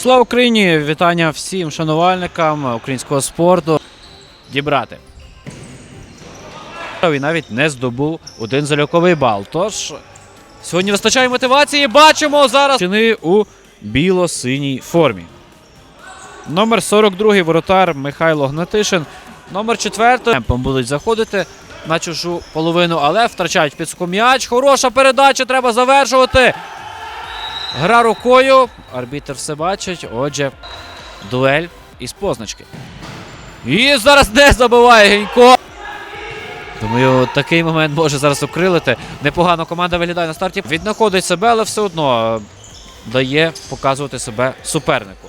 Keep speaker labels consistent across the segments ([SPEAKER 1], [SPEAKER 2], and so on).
[SPEAKER 1] Слава Україні! Вітання всім шанувальникам українського спорту. Дібрати. І навіть не здобув один заліковий бал. Тож сьогодні вистачає мотивації. Бачимо зараз чини у біло-синій формі. Номер 42 воротар Михайло Гнатишин. Номер 4 темпом будуть заходити на чужу половину, але втрачають підску м'яч. Хороша передача, треба завершувати. Гра рукою. Арбітр все бачить. Отже, дуель із позначки. І зараз не забиває Генько. Думаю, такий момент може зараз окрилити. Непогано команда виглядає на старті. Віднаходить себе, але все одно е, дає показувати себе супернику.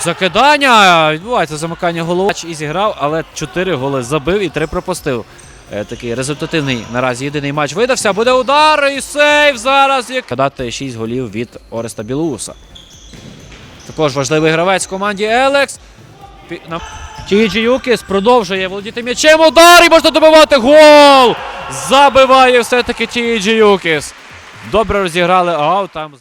[SPEAKER 1] Закидання! Відбувається замикання голови. І зіграв, але 4 голи забив і 3 пропустив. Е, Такий результативний наразі єдиний матч видався. Буде удар і сейв зараз. Як дати 6 голів від Ореста Білоуса. Також важливий гравець в команді Елекс. Тіджі Юкіс продовжує володіти м'ячем. Удар і можна добивати гол! Забиває все-таки Тіджі Юкіс. Добре розіграли аут там.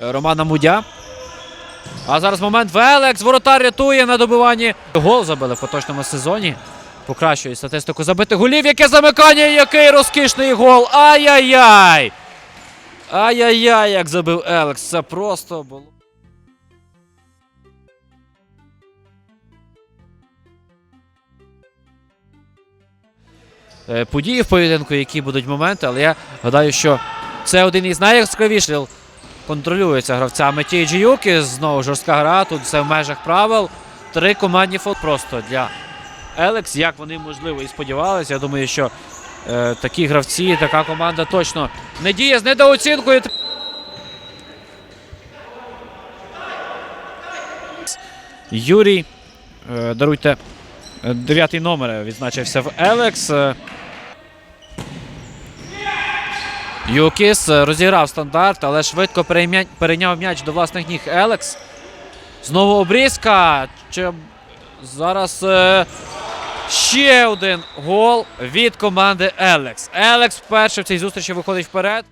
[SPEAKER 1] Романа Мудя. А зараз момент Велекс. Воротар рятує на добиванні. Гол забили в поточному сезоні. Покращує статистику забитих голів. Яке замикання, який розкішний гол. Ай-яй-яй! Ай-яй-яй, як забив Елекс. Це просто було. Е, Події в поєдинку, які будуть моменти, але я гадаю, що це один із найяскравіших контролюється гравцями Тіджі Юки. Знову жорстка гра. Тут все в межах правил. Три командні фол просто для Елекс. Як вони можливо і сподівалися. Я думаю, що е, такі гравці, така команда точно не діє з недооцінкою. Юрій, е, даруйте, дев'ятий номер відзначився в Елекс. Е, Юкіс е, розіграв стандарт, але швидко перейняв м'яч до власних ніг Елекс. Знову обрізка. Чи зараз е, ще один гол від команди Елекс. Елекс вперше в цій зустрічі виходить вперед.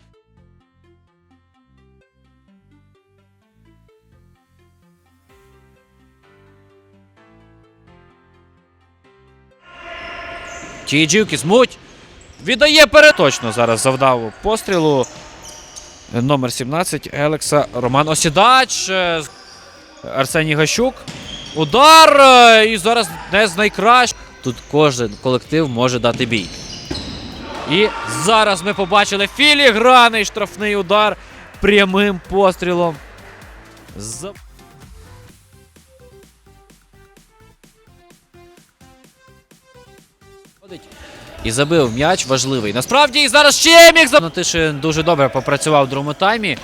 [SPEAKER 1] Тіджюкіс муть. Віддає перед. Точно зараз завдав пострілу. Номер 17 Елекса Роман Осідач. е, Арсеній Гащук. Удар! е, І зараз не з найкращих. Тут кожен колектив може дати бій. І зараз ми побачили філігранний штрафний удар прямим пострілом. І забив м'яч важливий. Насправді і зараз ще міг забити. Тишин дуже добре попрацював в другому таймі.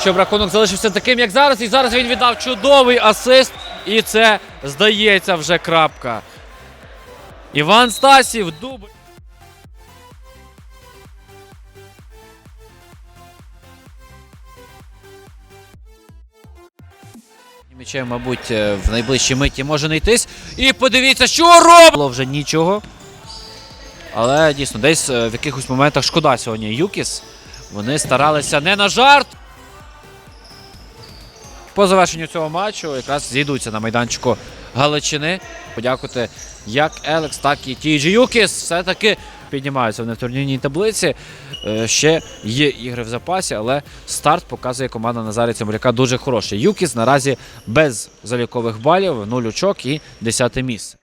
[SPEAKER 1] Щоб рахунок залишився таким, як зараз. І зараз він віддав чудовий асист. І це здається вже крапка. Іван Стасів дубль. М'ячем, мабуть, е, в найближчій миті може не йтись. І подивіться, що робить! Було вже нічого. Але дійсно, десь е, в якихось моментах шкода сьогодні Юкіс. Вони старалися не на жарт. По завершенню цього матчу якраз зійдуться на майданчику Галичини. Подякувати як Елекс, так і Тіджі Юкіс. Все-таки піднімаються вони в турнірній таблиці. Е, Ще є ігри в запасі, але старт показує команда Назарі Цимбряка дуже хороший. Юкіс наразі без залікових балів, нуль очок і 10 місце.